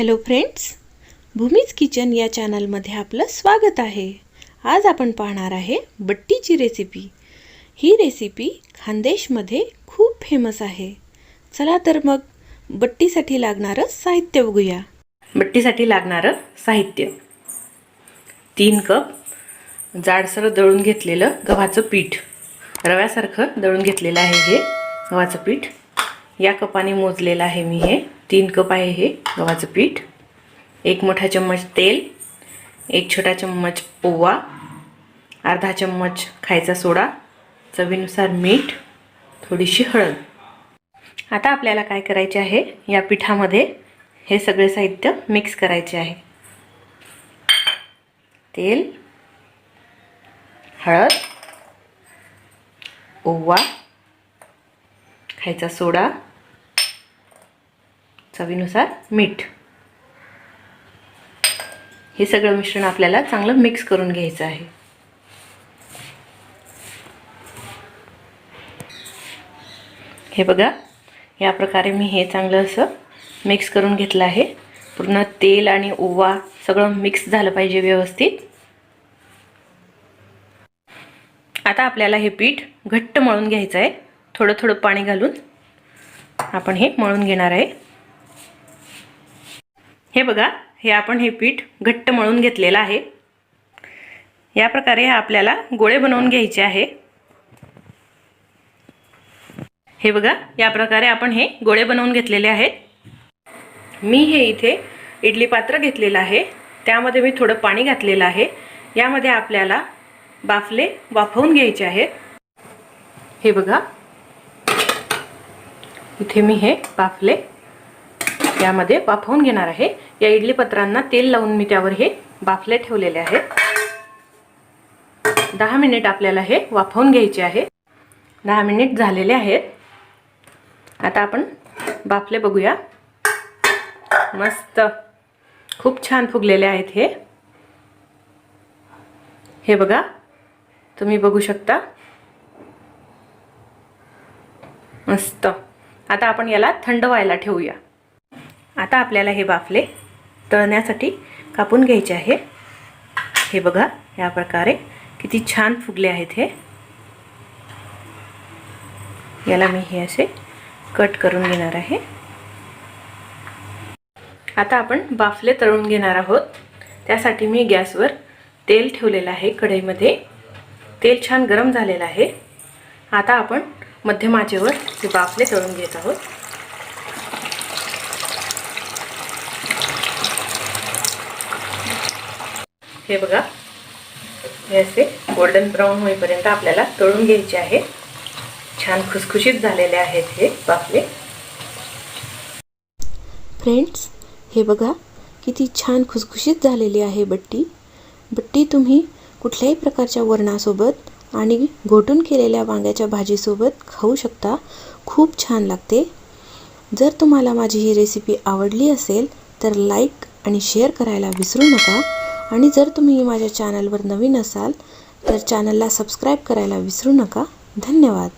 Hello friends भूमीज kitchen या चॅनलमध्ये आपलं स्वागत आहे. आज आपण पाहणार आहे बट्टीची रेसिपी ही रेसिपी खानदेशमध्ये खूप फेमस आहे. चला तर मग बट्टीसाठी लागणारं साहित्य बघूया. बट्टीसाठी लागणारं साहित्य. तीन कप जाडसर दळून घेतलेलं गव्हाचं पीठ. रव्यासारखं दळून घेतलेलं आहे हे गव्हाचं पीठ. या कपाने मोजलेलं आहे मी हे. तीन कप आहे हे गव्हाचं पीठ. एक मोठा चम्मच तेल एक छोटा चम्मच ओवा अर्धा चम्मच खायचा सोडा चवीनुसार मीठ थोडीशी हळद. आता आपल्याला काय करायचे आहे? या पिठामध्ये हे सगळे साहित्य मिक्स करायचे आहे. तेल हळद ओवा खायचा सोडा चवीनुसार मीठ. हे सगळं मिश्रण आपल्याला चांगलं मिक्स करून घ्यायचं आहे. हे बघा या प्रकारे मी हे चांगलं असं मिक्स करून घेतलं आहे. पूर्ण तेल आणि ओवा सगळं मिक्स झालं पाहिजे व्यवस्थित. आता आपल्याला हे पीठ घट्ट मळून घ्यायचं आहे. थोडं थोडं पाणी घालून आपण हे मळून घेणार आहे. हे बघा हे आपण हे पीठ घट्ट मळून घेतलेलं आहे. या प्रकारे आपल्याला गोळे बनवून घ्यायचे आहे. हे बघा या प्रकारे आपण हे गोळे बनवून घेतलेले आहेत. मी हे इथे इडली पात्र घेतलेलं आहे. त्यामध्ये मी थोडं पाणी घातलेलं आहे. यामध्ये आपल्याला बाफले वाफवून घ्यायचे आहेत. हे बघा इथे मी हे बाफले यामध्ये वाफवून घेणार आहे. या इडली पत्रांना तेल लावून मी त्यावर हे बाफले ठेवलेले आहेत. दहा मिनिट आपल्याला हे वाफवून घ्यायचे आहे. दहा मिनिट झालेले आहेत. आता आपण बाफले बघूया. मस्त. खूप छान फुगलेले आहेत हे. हे बघा. तुम्ही बघू शकता. मस्त. आता आपण याला थंड व्हायला ठेवूया. आता आपल्याला हे बाफले तळण्यासाठी कापून घ्यायचे आहे. हे बघा या प्रकारे किती छान फुगले आहेत हे. याला मी हे असे कट करून घेणार आहे. आता आपण बाफले तळून घेणार आहोत. त्यासाठी मी गॅसवर तेल ठेवलेलं आहे कढईमध्ये. तेल छान गरम झालेलं आहे. आता आपण मध्यम आचेवर हे बाफले तळून घेत आहोत. हे बघा. हे असे गोल्डन ब्राऊन होईपर्यंत आपल्याला तळून घ्यायचे आहे. छान खुसखुशीत झालेले आहेत हे बाफले फ्रेंड्स हे बघा किती छान खुसखुशीत झालेली आहे बट्टी. बट्टी तुम्ही कुठल्याही प्रकारच्या वरणासोबत आणि घोटून केलेल्या वांग्याच्या भाजीसोबत खाऊ शकता. खूप छान लागते. जर तुम्हाला माझी ही रेसिपी आवडली असेल तर लाईक आणि शेअर करायला विसरू नका. आणि जर तुम्ही माझ्या चॅनलवर नवीन असाल तर चॅनलला सबस्क्राईब करायला विसरू नका. धन्यवाद.